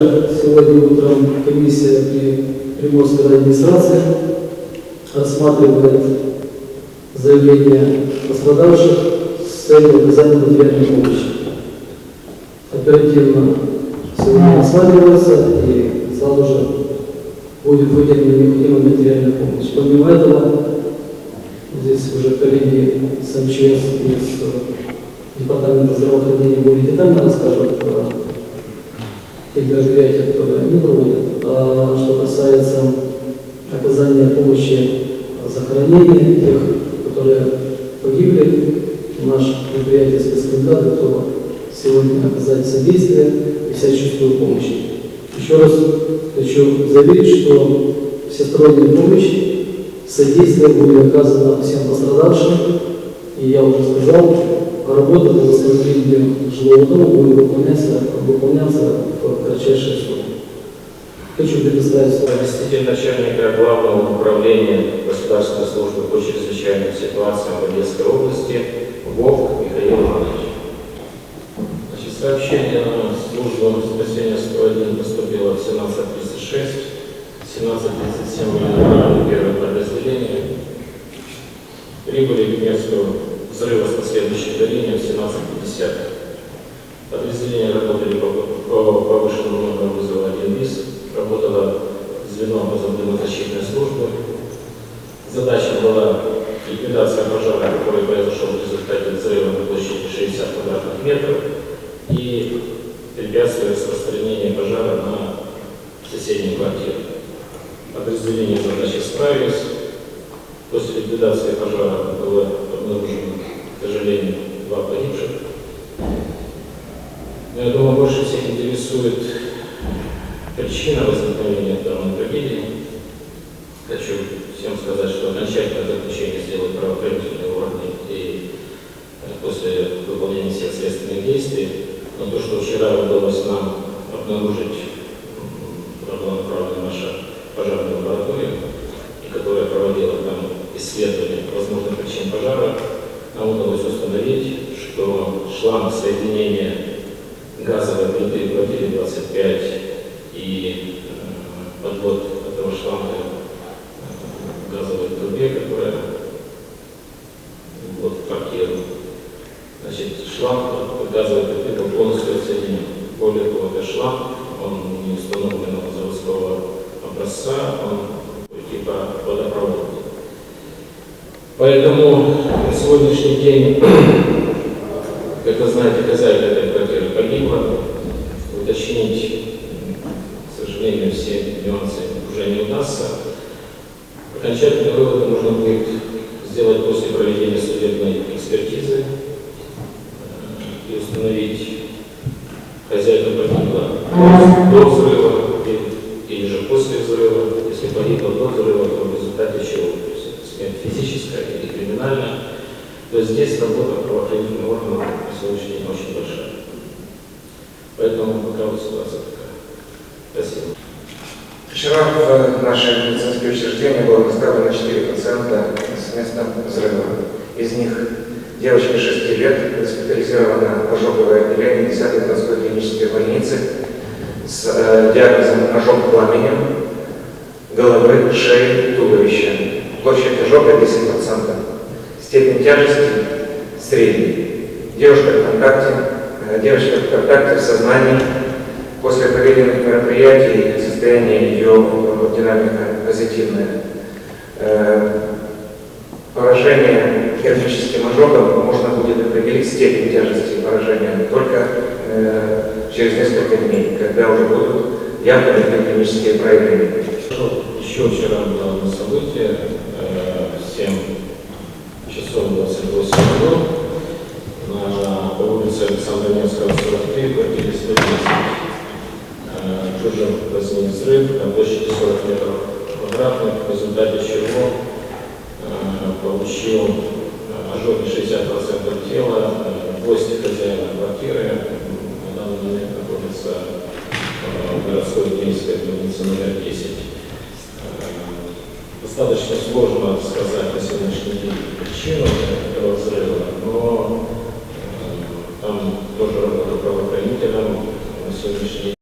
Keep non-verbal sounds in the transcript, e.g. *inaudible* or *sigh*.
Сегодня утром комиссия при Приморской администрации рассматривает заявления пострадавших с целью оказания материальной помощи. Оперативно сегодня рассматривается и сразу же будет выделена необходимая материальная помощь. Помимо этого, здесь уже коллеги с МЧС из э, Департамента здравоохранения более детально расскажут мероприятия, которые они проводят. А что касается оказания помощи захоронения тех, которые погибли, наше предприятие спецкомитета готово сегодня оказать содействие и всяческую помощь. Еще раз хочу заявить, что всесторонняя помощь, содействие будет оказано всем пострадавшим. И я уже сказал, работа по восстановлению жилого дома будет выполняться, выполняться в кратчайшие сроки. Хочу предоставить слово Заместитель начальника Главного управления Государственной службы по чрезвычайным ситуациям в Одесской области Вовк Михаил Иванович. Значит, сообщение на службу спасения 101 поступило в 17.36, 17.37 были направлены первое подразделение. Прибыли к месту взрыва с последующим горением в 17.50. Подразделения работали по, по повышенному номеру вызова 1 БИС, работало звено газодымозащитной службы. Задача была ликвидация пожара, который произошел в результате взрыва на площади 60 квадратных метров и препятствие распространения пожара на соседние квартиры. Подразделения задачи справились. После ликвидации пожара действий. Но то, что вчера удалось нам обнаружить, была направлена наша пожарная лаборатория, и которая проводила там исследование возможных причин пожара, нам удалось установить, что шланг соединения газовой плиты квартире 25 и э, подвод этого шланга э, газовой трубе, которая вот в квартиру. Значит, шланг плиты был полностью отсоединен. Более того, шланг, он не установленного заводского образца, он типа водопровод. Поэтому на сегодняшний день, *clears throat* как вы знаете, хозяйка этой квартиры погибла. Уточнить, к сожалению, все нюансы уже не удастся. Окончательные выводы нужно будет сделать после проведения судебной экспертизы э, и установить, хозяйка погибла до взрыва или, или же после взрыва. Если погибла до взрыва, то в результате чего? То есть это или криминальная. То есть здесь работа правоохранительных органов на сегодняшний день очень большая. Поэтому пока вот ситуация такая. Спасибо. Вчера в наше медицинское учреждение было доставлено 4 пациента с места взрыва. Из них девочка 6 лет госпитализирована в ожоговое отделение 10-й городской клинической больницы с э, диагнозом ожог пламенем головы, шеи, туловища. Площадь ожога 10%. Степень тяжести средняя. Девушка в контакте, э, девочка в контакте в сознании После проведенных мероприятий состояние ее э, динамика позитивная. Поражение термическим ожогом можно определить степень тяжести поражения только э, через несколько дней, когда уже будут явные клинические проявления. Еще вчера было одно событие, э, в 7 часов 28 минут на улице Александра Невского, 43, квартире 110. Э, возник взрыв на площади 40 метров квадратных, в результате чего э, получил ожоги 60% тела, э, гости хозяина квартиры, на данный момент находится э, в городской клинической больнице номер 10. Э, достаточно сложно сказать на сегодняшний день причину этого взрыва, но там тоже работа правоохранителям на сегодняшний день.